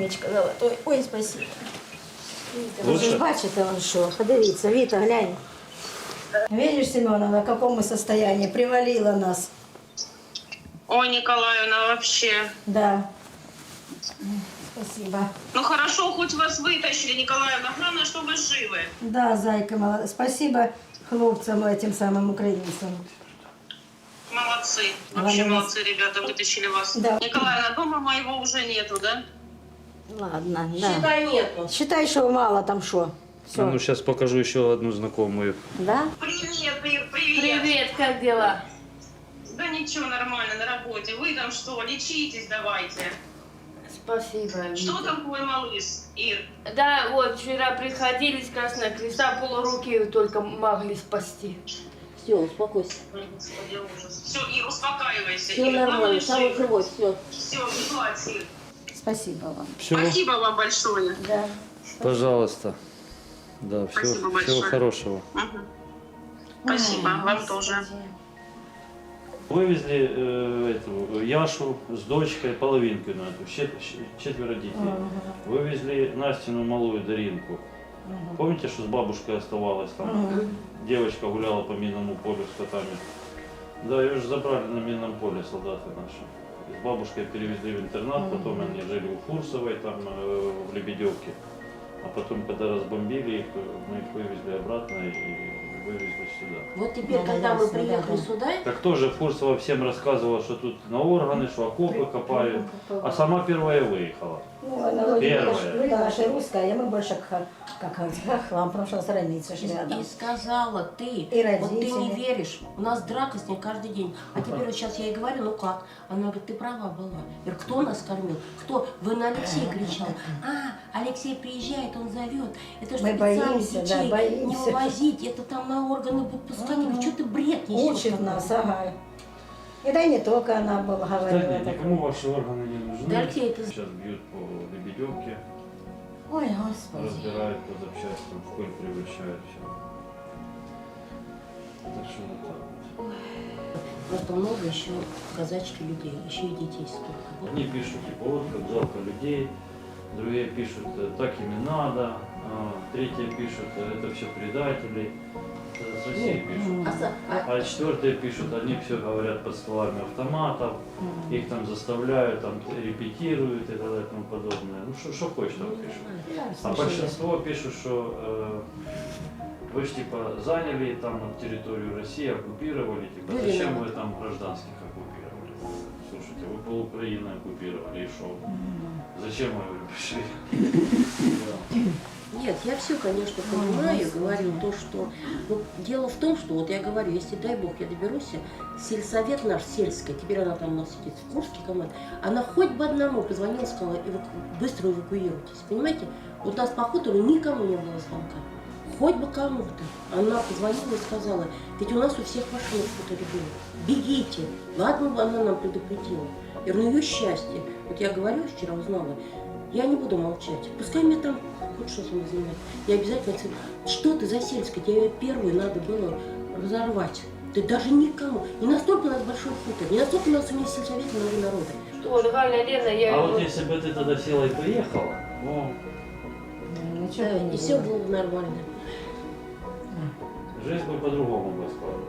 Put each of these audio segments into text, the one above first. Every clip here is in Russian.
Мечка золотой. Ой, спасибо. Ви ж бачите, он що, подивіться, Віта, глянь. Видишь, Семеновна, в каком мы состоянии? Привалило нас. Ой, Николаевна, вообще. Да. Спасибо. Ну хорошо, хоть вас вытащили, Николаевна. Главное, что вы живы. Да, зайка, молодец. Спасибо хлопцам этим самым украинцам. Молодцы. Вообще Ладно, молодцы, ребята, вытащили вас. Да. Николаевна, дома моего уже нету, да? Ладно, да. Считай, нету. Считай, що мало там що. Все. Ну сейчас покажу еще одну знакомую. Да? Привет, привет. Привет, как дела? Да ничего, нормально, на работе. Вы там что, лечитесь давайте. Спасибо. Что там твой малыш, Ир? Да, вот вчера приходили с Красного Креста, полуруки только могли спасти. Все, успокойся. Ой, Господи, ужас. Все, Ир, успокаивайся. Все Ир, нормально, там жив. живой, все. Все, не плачь, Ир. Спасибо вам. Все, Спасибо вам большое. Да. пожалуйста. Да, всего, Спасибо всего большое. хорошего. Мгм. Спасибо, вам тоже. Вывезли э, эту Яшу с дочкой половинку на эту, чет- четверо детей. Вывезли Настину малую Даринку. Помните, что с бабушкой оставалась там? Девочка гуляла по минному полю с котами. Да, ее же забрали на минном поле солдаты наши. Бабушкой перевезли в интернат, потом они жили у Фурсовой, там э, в Лебедевке. А потом, когда разбомбили их, э, мы их вывезли обратно и вывезли сюда. Вот теперь, Да, когда да, мы приехали да. сюда, Так тоже Фурсова всем рассказывала, что тут на органы, что окопы копают. А сама первая выехала. Ну, она Первая. наша- Вроде наша русская, а мы больше к, как к хохлам, потому что рядом. И сказала ты, И вот ты не веришь, у нас драка с ней каждый день. А теперь вот сейчас я ей говорю, ну как? Она говорит, ты права была. Я говорю, кто нас кормил? Кто? Вы на Алексея кричали. А, Алексей приезжает, он зовет. Это Мы специально боимся, да, не вывозить, это там на органы будут пускать. Я говорю, что ты бред несешь? Учит нас, ага. И да и не только она была, говорила. Кстати, такое. никому ваши органы не нужны. Да, это- Сейчас бьют по Лебедевке, Ой, господи. разбирают по запчастям, в пыль превращают все. Так что вот так вот. Просто много еще казачки людей, еще и детей столько. Одни пишут, типа, вот как жалко людей, другие пишут, э, так им и надо, а третьи пишут, э, это все предатели. Это с России пишут. А, а- А четвертые пишут, они все говорят под стволами автоматов, их там заставляют, там репетируют и далее и тому подобное. Ну что, что хочешь, там пишут. А большинство пишут, что э, вы же типа заняли там территорию России, оккупировали, типа зачем вы там гражданских оккупировали? Слушайте, вы пол Украины оккупировали и что? Зачем вы пришли? Нет, я все, конечно, понимаю, говорю то, что... Ну, дело в том, что, вот я говорю, если, дай бог, я доберусь, сельсовет наш, сельская, теперь она там у нас сидит в Курске команда, она хоть бы одному позвонила, сказала, «Эваку- быстро эвакуируйтесь, понимаете? Вот нас по хутору никому не было звонка, хоть бы кому-то. Она позвонила и сказала, ведь у нас у всех машин в хуторе было, бегите. Ладно она нам предупредила. Я говорю, ну ее счастье. Вот я говорю, вчера узнала, я не буду молчать. Пускай меня там хоть что мной занимает. Я обязательно... отсылаю. Что ты за сельская? Тебе первую надо было разорвать. Ты даже никому. Не настолько у нас большой хутор, не настолько у нас у меня сельсовет много народа. Вот, Галя, Лена, я... А вот если бы ты тогда села и поехала, ну, Ну, чё Да, бы не и все было. бы нормально. жизнь бы по-другому бы складывалась.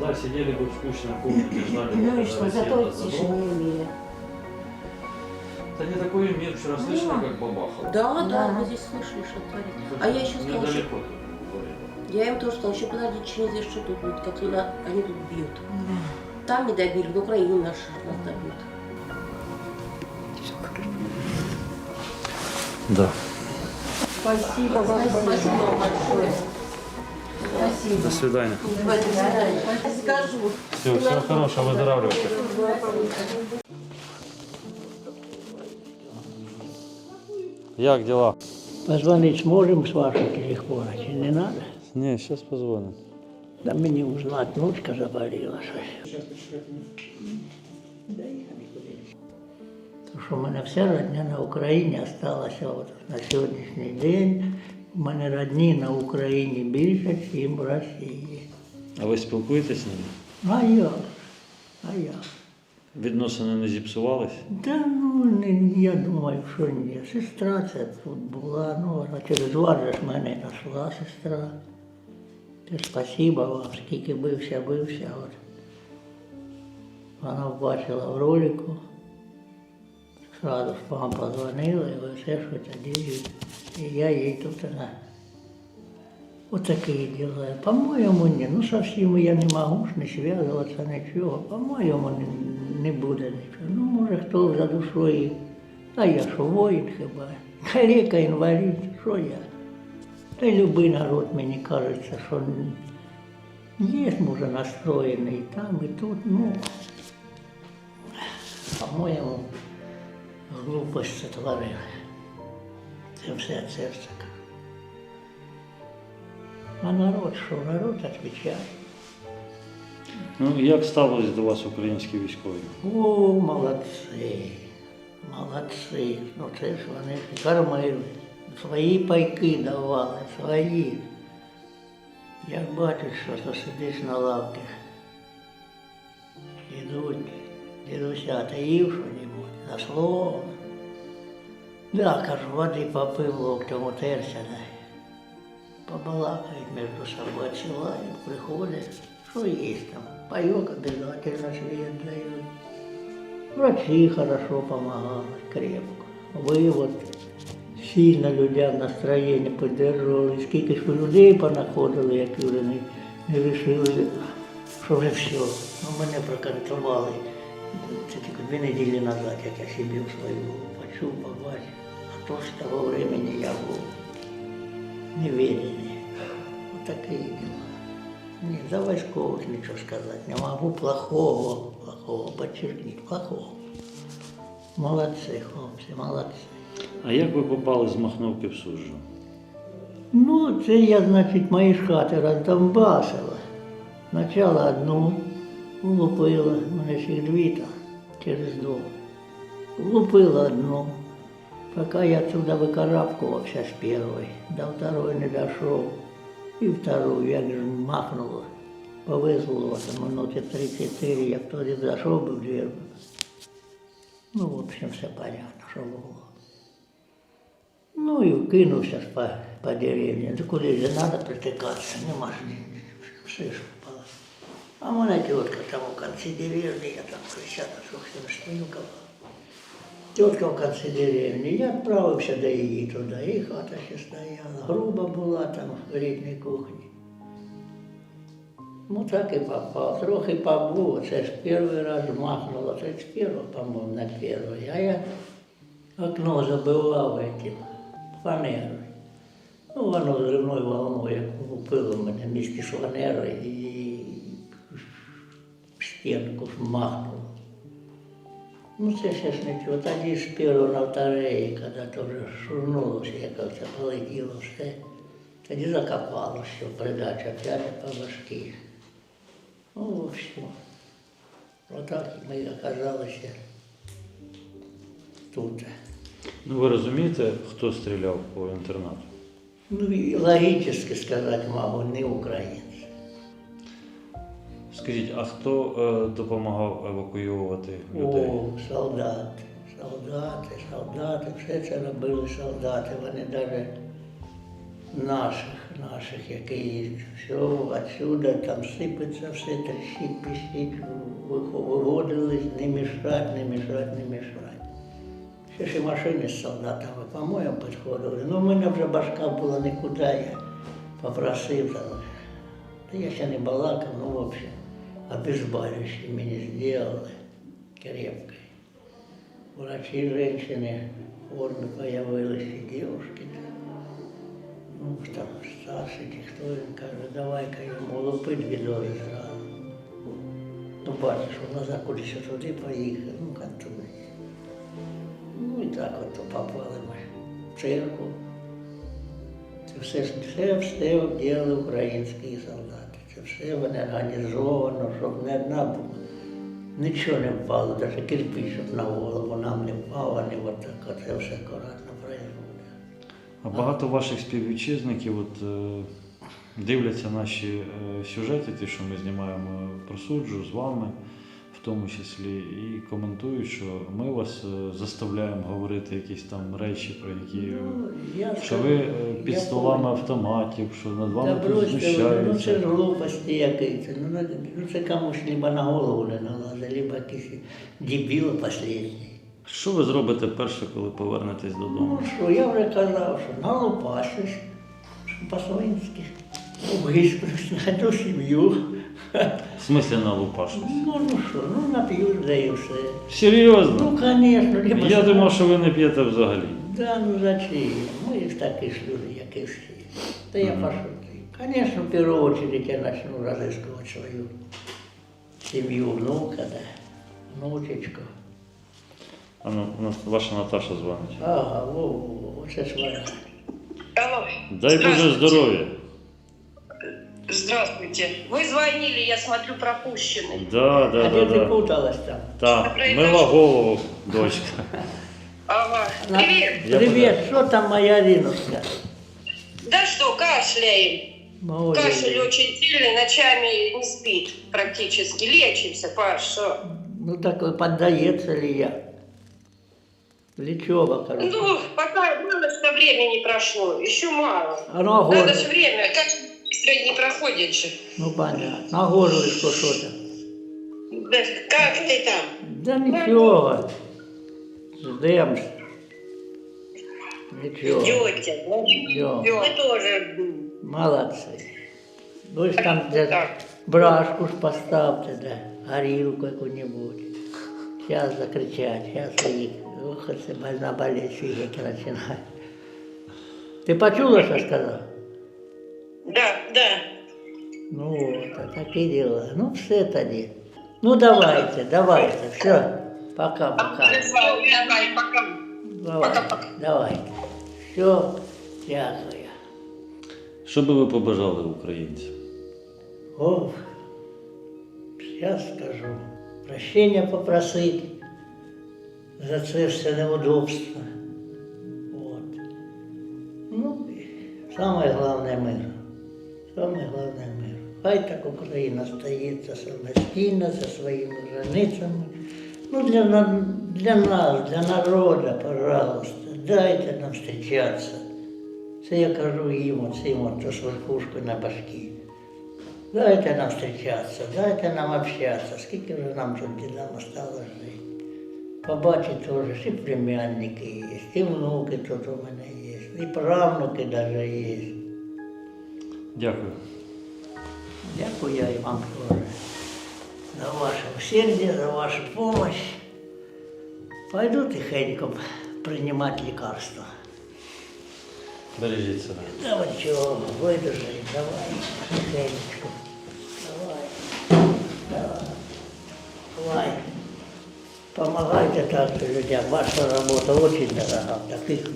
Да, сидели бы в скучной комнате, ждали, Ну когда и что, зато даст тише добро. не в мире. Это не такой мир, вчера слышали, как бабахал? Да, да, Да. вы здесь слышали, что творится. А я еще сказала, что... Я им тоже сказала, еще еще неизвестно, что тут будет, какие на- они тут бьют. Там не добили, в Украине наши нас добьют. Да. Спасибо вам Спасибо вам большое. До свидания. Скажу. Все, всего хорошего, выздоравливайте. Як дела? Позвонить сможем с вашего телефона, чи не надо? Не, сейчас позвоним. Да мені узнать, внучка заболіла щось. То що в мене вся родня на Україні залишилася от на сьогоднішній день. У мене родні на Україні більше, ніж в Росії. А ви спілкуєтесь з ними? А як? А як? Відносини не зіпсувались? Та ну, не, я думаю, що ні. Сестра це тут була, ну, а через ж мене знайшла сестра. Ти спасіба вам, скільки бився, бився. От. Вона бачила в ролику. Сразу ж вам позвонила, і все, що тоді. І я їй тут вона. Вот такие дела. По-моему, не. Ну, совсем я не могу ж не связываться, ничего. По-моему, не, не буде нічого. Ну, може, хто за душою. А я що, воїн хіба? Калека, інвалід, що я? Та й любий народ, мені кажеться, що є, може, настроєний і там, і тут, ну, по-моєму, глупость сотворили. Це все серце. А народ що? Народ відповідає. Ну, як ставились до вас українські військові? О, молодці, молодці. Ну це ж вони кормили, свої пайки давали, свої. Як бачиш, що то сидиш на лавці, ідуть, дідуся, ти їв що-небудь, за слово. Да, кажу, води попив локтем утерся, дай. Побалакають між собою, отсилають, приходять, що есть там. Паёк обязательно свет дают. Врачи хорошо помогали, крепко. Ви от сильно людям настроєння підтримували, скільки ж людей понаходили, які вже не, вирішили, що вже все. Ну, мене проконтролювали. Це тільки дві неділі назад, як я сидів свою, почув, побачив. А то з того времени я був невідений. Отакі діла. Ні, за військових нічого сказати не можу. Плохого, плохого, подчеркніть, плохого. Молодці, хлопці, молодці. А як ви попали з Махновки в суджу? Ну, це я, значить, мої ж хати роздомбасила. Спочатку одну влупила, мене ще дві там, через дом. Влупила одну, пока я отсюда выкарабкивался с первой, до второй не дошел. И вторую, як же махнуло, повезло, там минуты 34, я тоді зайшов би в двір. Ну, в общем, все понятно, що було. Ну і кинувся ж по, по деревні. Да куди ж треба притикатися, нема ж все ж впало. А в мене тітка там у кінці деревні, я там кричала, що всім стою кого. Тітка в деревні, я відправився до її туди, і хата ще стояла. Груба була там в літній кухні. Ну так і попав. Трохи побув, це ж перший раз махнуло, це ж перший, по-моєму, на перший. А я окно забивав этим фанерою. Ну, воно зривною волною як лупило мене з фанерою і стінку махнуло. Ну, це ще ж нічого. Тоді ж першого на второї, коли то вже шурнулося, як це полетіло все. Тоді закопало, що придача п'ята по башки. Ну, в общем, отак ми оказалися тут. Ну ви розумієте, хто стріляв по інтернату? Ну, и логически сказать могу, не українці. Скажіть, а хто е, допомагав евакуювати людей? О, солдати, солдати, солдати, все це робили солдати. Вони навіть наших, наших, які все отсюда там сипеться, все трещить, пищить, вихо- виводили, не мішать, не мішать, не мішать. Ще ж і машини з солдатами, по-моєму, підходили. Ну, в мене вже башка була нікуди, я попросив. Та я ще не балакав, ну, в общем, обезболивающие мені сделали крепкой. Врачи, женщины, в форме появились и девушки. Ну, там старший чи хто він каже, давай-ка йому лупи дві дози зразу. Ну, бачиш, глаза кудись туди поїхали, ну, контузії. Ну і так от попали ми в церкву. Це все, ж- все, все робили українські солдати. Це все вони організовано, щоб не одна. Нічого не впало, навіть кирпич, на голову нам не впало, не отак. Це все акуратно производить. А багато ваших співвітчизників от, е, дивляться наші е, сюжети, ті, що ми знімаємо про суджу з вами, тому числі, і коментують, що ми вас е, заставляємо говорити якісь там речі, про які Ну, я що ви е, під я столами понял. автоматів, що над Та вами тут бросьте, ну це ж глупості якісь. Ну, ну, ну це комусь либо на голову не налазить, либо якийсь дебіл останній. Що ви зробите перше, коли повернетесь додому? Ну що, я вже казав, що налупашусь, що по-свинськи, висплюсь, знайду сім'ю. В смислі на лупашу? Ну, ну що, ну нап'юсь, де і все. Серйозно? Ну, звісно, либо Я сам- думав, що ви не п'єте взагалі. Да, ну зачем? Мы ж такі ж люди, як і всі. Та я пошутив. Конечно, в первую очередь я начну разыскивать свою семью, внука, да, внучечку. А ну, у нас ваша Наташа дзвонить. Ага, во, во, во, оце ж вона. Алло. Дай Боже здоров'я. Здравствуйте. Вы звонили, я смотрю, пропущенный. Да, да, А да, да. путалась там? Так, мила голову, дочка. Ага. Привет. Я Привіт, що там моя Ринушка? Да что, кашляем. Ой, Кашель очень сильный, ночами не спит практически. Лечимся, Паш, что? Ну так поддается ли я? Лечева, короче. Ну, пока было, что времени прошло, еще мало. А гору, Надо же время, как проходит же. ну понятно. На гору що, там? Да, как ты там? Да нічого. Ждем. Нічого. Идете, Йо. Мы тоже. Молодцы. Ну, там где Так. брашку ж поставьте, да, горилку какую-нибудь. Сейчас закричать, сейчас и ох, это больна болеть, фигики начинают. Ты почула, что сказал? Да, да. Ну вот, а такие дела. Ну, все тоді. Ну, давайте, давайте, все. Пока-пока. Давай, пока. Давайте, давайте. Все, дякую. Що би ви побажали українцям? О, сейчас скажу. Прощения попросить за це все неудобство. Вот. Ну, і самое главное мир. Самое главное мир. Хай так Україна стоїть самостійно, за своїми границями. Ну, для, для нас, для народу, пожалуйста, дайте нам зустрічатися. Це я кажу їм, оцим, от, що з верхушкою на башки. Дайте нам зустрічатися, дайте нам общатися, скільки вже нам тут дідам осталось жити. Побачить теж, і племянники є, і внуки тут у мене є, і правнуки навіть є. Дякую. Дякую я і вам теж за ваше усердие, за вашу помощь. Пойду тихенько приймати лекарства. Бережіть себе. Давай чого, видержи, давай, тихенечко. Давай. Давай. Давай. Помогайте так людям. Ваша работа очень дорога в таких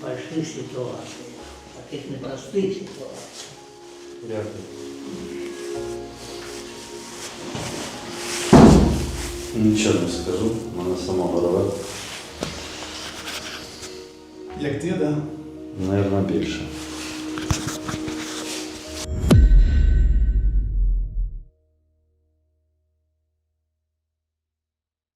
больших ситуациях, в таких непростых ситуациях. Дякую. Нічого не скажу, мене самого рве. Як ти, да? Наверно, більше.